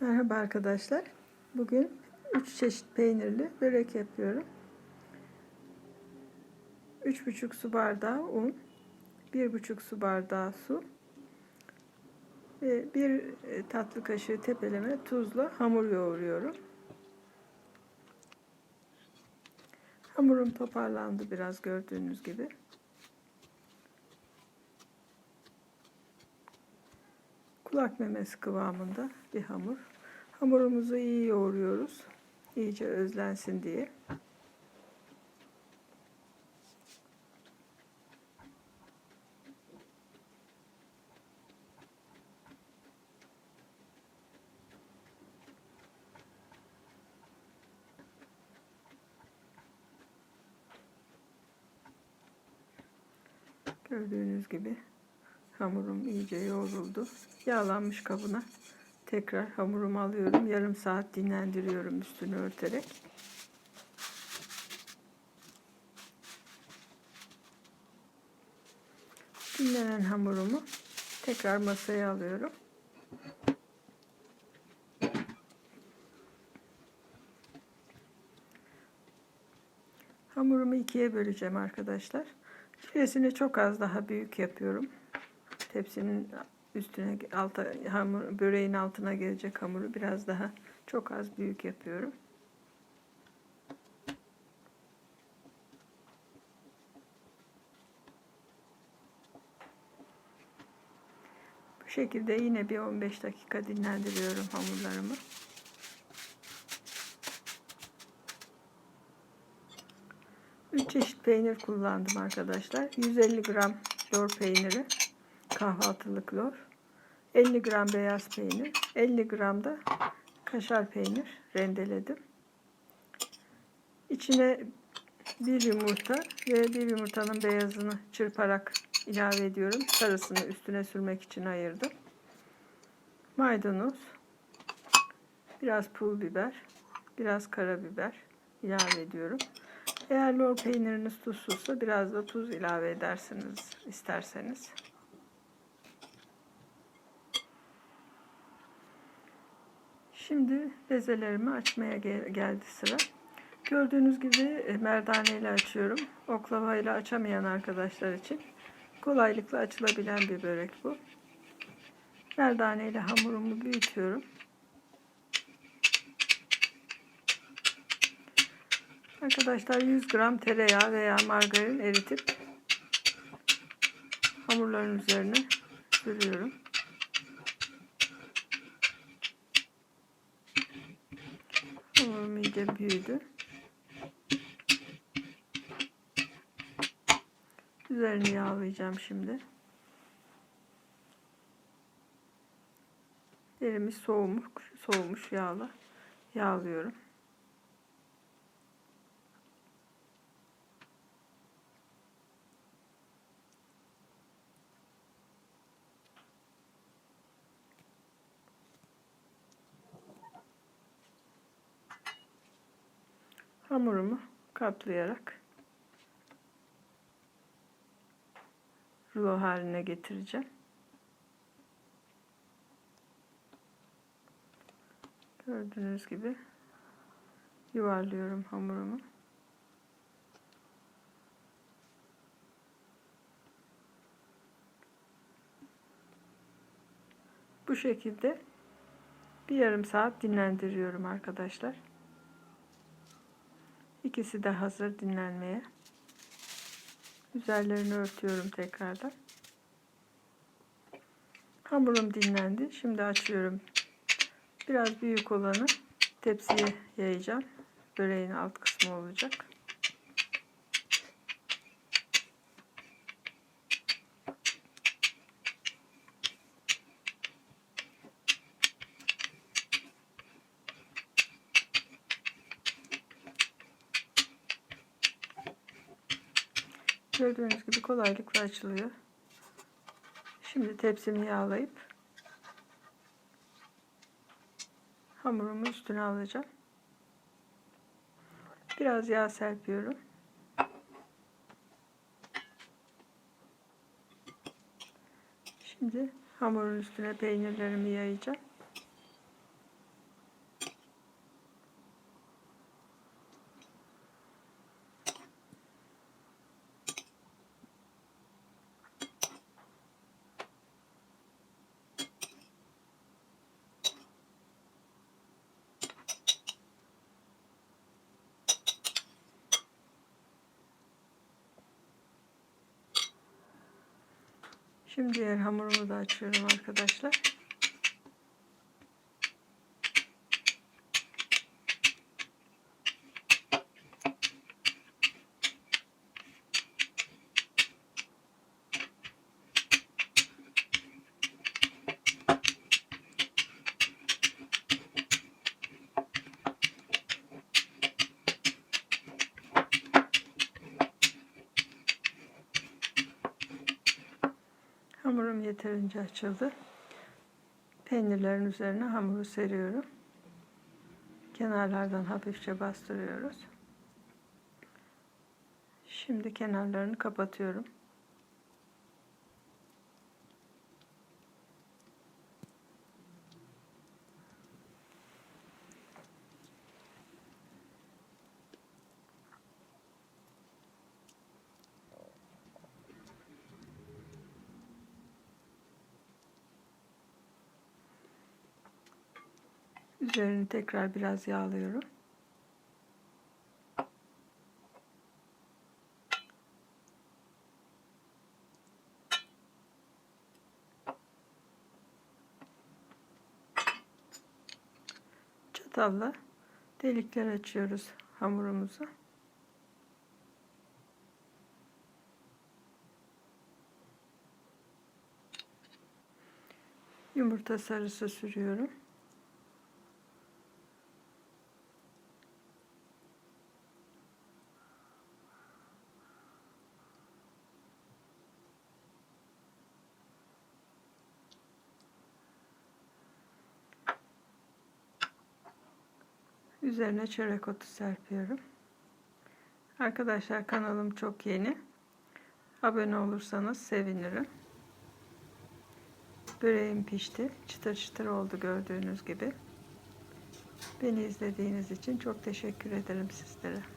Merhaba arkadaşlar. Bugün 3 çeşit peynirli börek yapıyorum. 3,5 su bardağı un, 1,5 su bardağı su ve 1 tatlı kaşığı tepeleme tuzla hamur yoğuruyorum. Hamurum toparlandı biraz gördüğünüz gibi. Kulak memesi kıvamında bir hamur. Hamurumuzu iyi yoğuruyoruz. İyice özlensin diye. Gördüğünüz gibi Hamurum iyice yoğruldu. Yağlanmış kabına tekrar hamurumu alıyorum. Yarım saat dinlendiriyorum üstünü örterek. Dinlenen hamurumu tekrar masaya alıyorum. Hamurumu ikiye böleceğim arkadaşlar. Şuresini çok az daha büyük yapıyorum tepsinin üstüne alta hamur böreğin altına gelecek hamuru biraz daha çok az büyük yapıyorum. Bu şekilde yine bir 15 dakika dinlendiriyorum hamurlarımı. Üç çeşit peynir kullandım arkadaşlar. 150 gram lor peyniri, kahvaltılık lor. 50 gram beyaz peynir, 50 gram da kaşar peynir rendeledim. İçine bir yumurta ve bir yumurtanın beyazını çırparak ilave ediyorum. Sarısını üstüne sürmek için ayırdım. Maydanoz, biraz pul biber, biraz karabiber ilave ediyorum. Eğer lor peyniriniz tuzsuzsa biraz da tuz ilave edersiniz isterseniz. Şimdi bezelerimi açmaya gel geldi sıra. Gördüğünüz gibi e, merdane ile açıyorum. Oklava ile açamayan arkadaşlar için kolaylıkla açılabilen bir börek bu. Merdane ile hamurumu büyütüyorum. Arkadaşlar 100 gram tereyağı veya margarin eritip hamurların üzerine sürüyorum. Hamurum iyice büyüdü. Üzerini yağlayacağım şimdi. Elimiz soğumuş, soğumuş yağla yağlıyorum. Hamurumu katlayarak rulo haline getireceğim. Gördüğünüz gibi yuvarlıyorum hamurumu. Bu şekilde bir yarım saat dinlendiriyorum arkadaşlar. İkisi de hazır dinlenmeye. Üzerlerini örtüyorum tekrardan. Hamurum dinlendi. Şimdi açıyorum. Biraz büyük olanı tepsiye yayacağım. Böreğin alt kısmı olacak. Gördüğünüz gibi kolaylıkla açılıyor. Şimdi tepsimi yağlayıp hamurumu üstüne alacağım. Biraz yağ serpiyorum. Şimdi hamurun üstüne peynirlerimi yayacağım. Şimdi diğer hamurumu da açıyorum arkadaşlar. Hamurum yeterince açıldı. Peynirlerin üzerine hamuru seriyorum. Kenarlardan hafifçe bastırıyoruz. Şimdi kenarlarını kapatıyorum. Üzerini tekrar biraz yağlıyorum. Çatalla delikler açıyoruz hamurumuzu. Yumurta sarısı sürüyorum. Üzerine çörek otu serpiyorum. Arkadaşlar kanalım çok yeni. Abone olursanız sevinirim. Böreğim pişti. Çıtır çıtır oldu gördüğünüz gibi. Beni izlediğiniz için çok teşekkür ederim sizlere.